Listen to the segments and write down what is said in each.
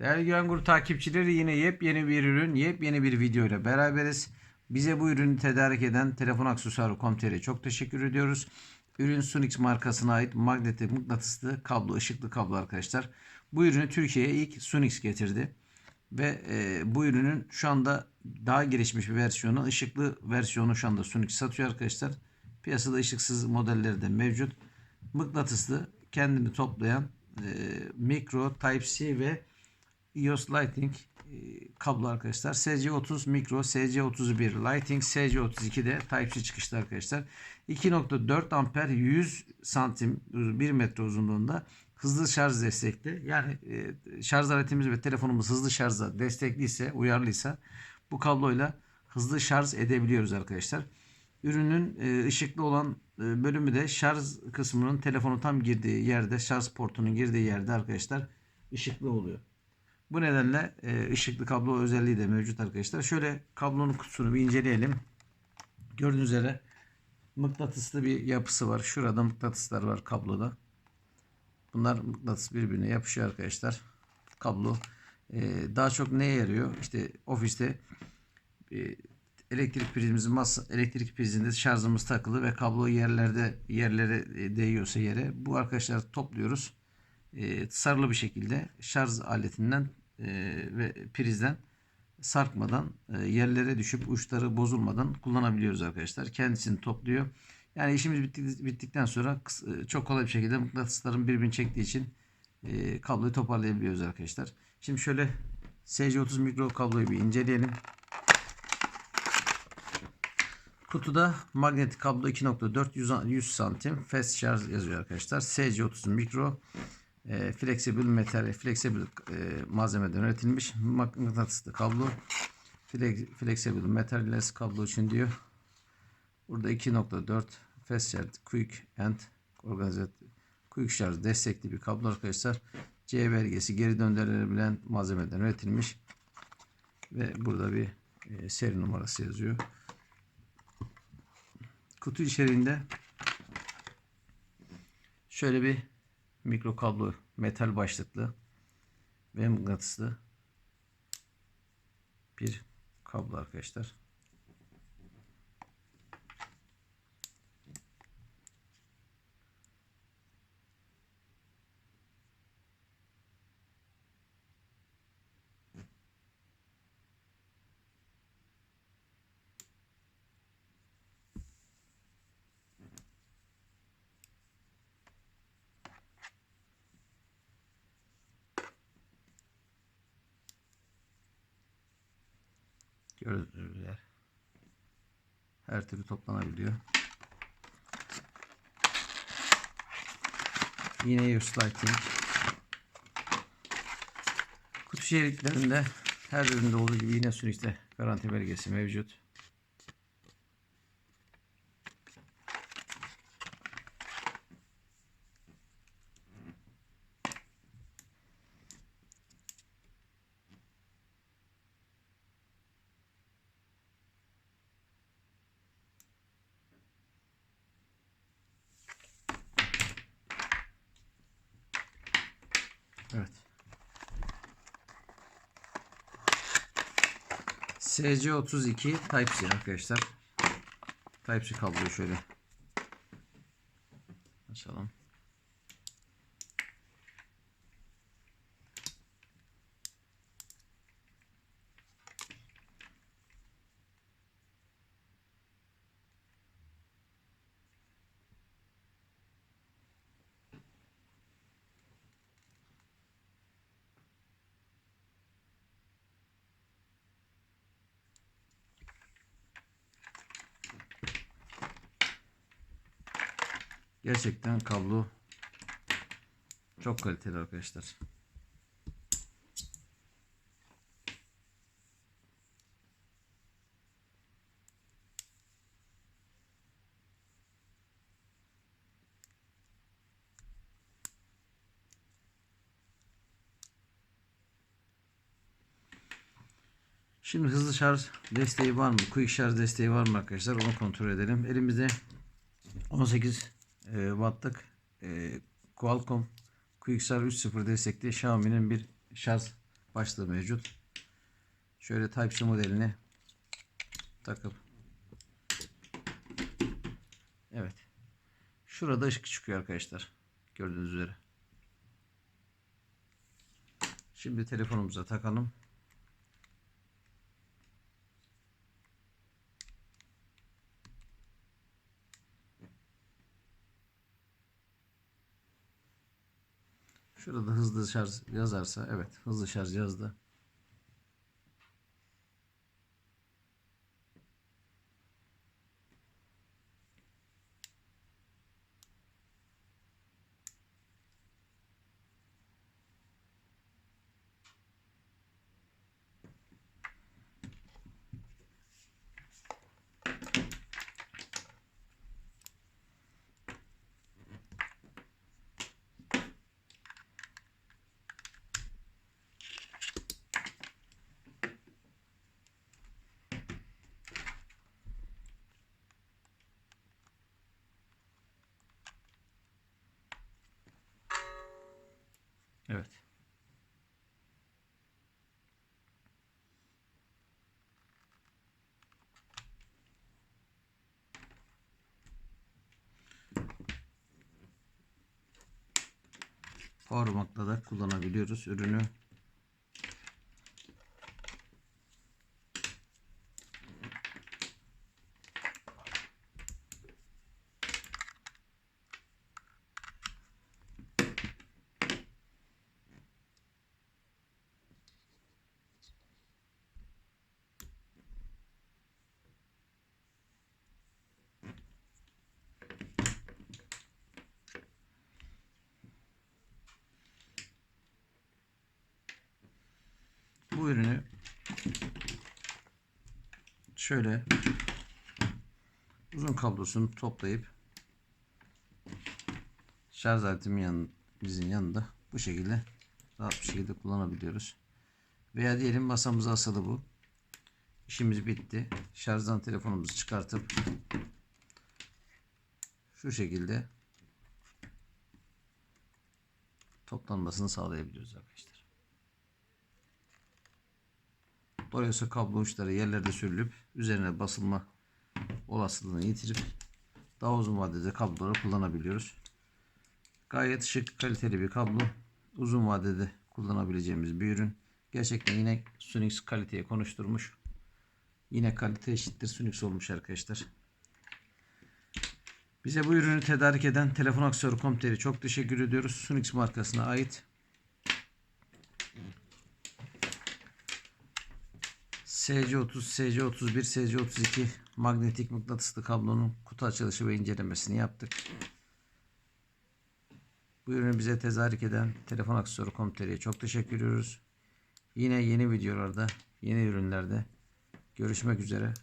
Değerli Güven Grup takipçileri yine yepyeni bir ürün, yepyeni bir video ile beraberiz. Bize bu ürünü tedarik eden Telefon çok teşekkür ediyoruz. Ürün Sunix markasına ait magnetik mıknatıslı kablo, ışıklı kablo arkadaşlar. Bu ürünü Türkiye'ye ilk Sunix getirdi. Ve e, bu ürünün şu anda daha gelişmiş bir versiyonu, ışıklı versiyonu şu anda Sunix satıyor arkadaşlar. Piyasada ışıksız modelleri de mevcut. Mıknatıslı, kendini toplayan e, mikro, Type-C ve EOS Lighting e, kablo arkadaşlar. SC30 mikro, SC31 Lighting, SC32 de Type-C çıkışlı arkadaşlar. 2.4 amper 100 santim 1 metre uzunluğunda hızlı şarj destekli. Yani e, şarj aletimiz ve telefonumuz hızlı şarja destekliyse, uyarlıysa bu kabloyla hızlı şarj edebiliyoruz arkadaşlar. Ürünün e, ışıklı olan bölümü de şarj kısmının telefonun tam girdiği yerde, şarj portunun girdiği yerde arkadaşlar ışıklı oluyor. Bu nedenle e, ışıklı kablo özelliği de mevcut arkadaşlar. Şöyle kablonun kutusunu bir inceleyelim. Gördüğünüz üzere mıknatıslı bir yapısı var. Şurada mıknatıslar var kabloda. Bunlar mıknatıs birbirine yapışıyor arkadaşlar. Kablo e, daha çok neye yarıyor? İşte ofiste e, elektrik prizimizin masa, elektrik prizinde şarjımız takılı ve kablo yerlerde yerlere e, değiyorsa yere bu arkadaşlar topluyoruz. E, sarılı bir şekilde şarj aletinden ve prizden sarkmadan e, yerlere düşüp uçları bozulmadan kullanabiliyoruz arkadaşlar. Kendisini topluyor. Yani işimiz bitti, bittikten sonra e, çok kolay bir şekilde mıknatısların birbirini çektiği için e, kabloyu toparlayabiliyoruz arkadaşlar. Şimdi şöyle SC30 mikro kabloyu bir inceleyelim. Kutuda magnetik kablo 2.4 100, 100 santim fast charge yazıyor arkadaşlar. SC30 mikro e, flexible metal, flexible e, malzemeden üretilmiş mıknatıslı kablo. Flexible metalless kablo için diyor. Burada 2.4 fast charge quick and organize quick charge destekli bir kablo arkadaşlar. C belgesi geri döndürülebilen malzemeden üretilmiş. Ve burada bir e, seri numarası yazıyor. Kutu içeriğinde şöyle bir mikro kablo metal başlıklı ve mıknatıslı bir kablo arkadaşlar. Gördüğünüz üzere her türlü toplanabiliyor. Yine EOS Lighting. Kutu şeritlerinde her üründe olduğu gibi yine Sunix'te garanti belgesi mevcut. Evet. SC32 Type-C arkadaşlar. Type-C kabloyu şöyle Gerçekten kablo çok kaliteli arkadaşlar. Şimdi hızlı şarj desteği var mı? Quick şarj desteği var mı arkadaşlar? Onu kontrol edelim. Elimizde 18 e, wattlık e, Qualcomm QXR 3.0 destekli Xiaomi'nin bir şarj başlığı mevcut. Şöyle Type-C modelini takıp Evet. Şurada ışık çıkıyor arkadaşlar. Gördüğünüz üzere. Şimdi telefonumuza takalım. Şurada hızlı şarj yazarsa evet hızlı şarj yazdı. Evet. Powerbank'la da kullanabiliyoruz ürünü. Bu ürünü şöyle uzun kablosunu toplayıp şarj aletimin yanımızın yanında bu şekilde rahat bir şekilde kullanabiliyoruz. Veya diyelim masamıza asılı bu. İşimiz bitti. Şarjdan telefonumuzu çıkartıp şu şekilde toplanmasını sağlayabiliyoruz arkadaşlar. Dolayısıyla kablo uçları yerlerde sürülüp üzerine basılma olasılığını yitirip daha uzun vadede kabloları kullanabiliyoruz. Gayet şık kaliteli bir kablo. Uzun vadede kullanabileceğimiz bir ürün. Gerçekten yine Sunix kaliteye konuşturmuş. Yine kalite eşittir Sunix olmuş arkadaşlar. Bize bu ürünü tedarik eden Telefon Aksiyonu çok teşekkür ediyoruz. Sunix markasına ait SC30, SC31, SC32 magnetik mıknatıslı kablonun kutu açılışı ve incelemesini yaptık. Bu ürünü bize tezarik eden Telefon Aksesuarı Komiteri'ye çok teşekkür ediyoruz. Yine yeni videolarda, yeni ürünlerde görüşmek üzere.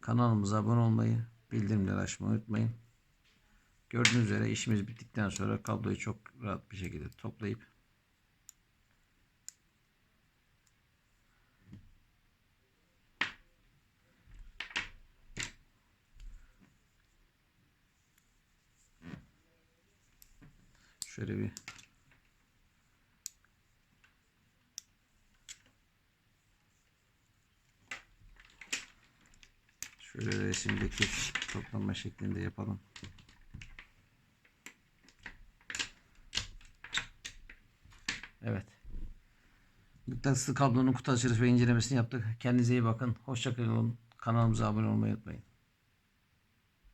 Kanalımıza abone olmayı, bildirimleri açmayı unutmayın. Gördüğünüz üzere işimiz bittikten sonra kabloyu çok rahat bir şekilde toplayıp Şöyle bir Şöyle resimdeki toplama şeklinde yapalım. Evet. Mıknatıslı kablonun kutu açılışı ve incelemesini yaptık. Kendinize iyi bakın. Hoşçakalın. Kanalımıza abone olmayı unutmayın.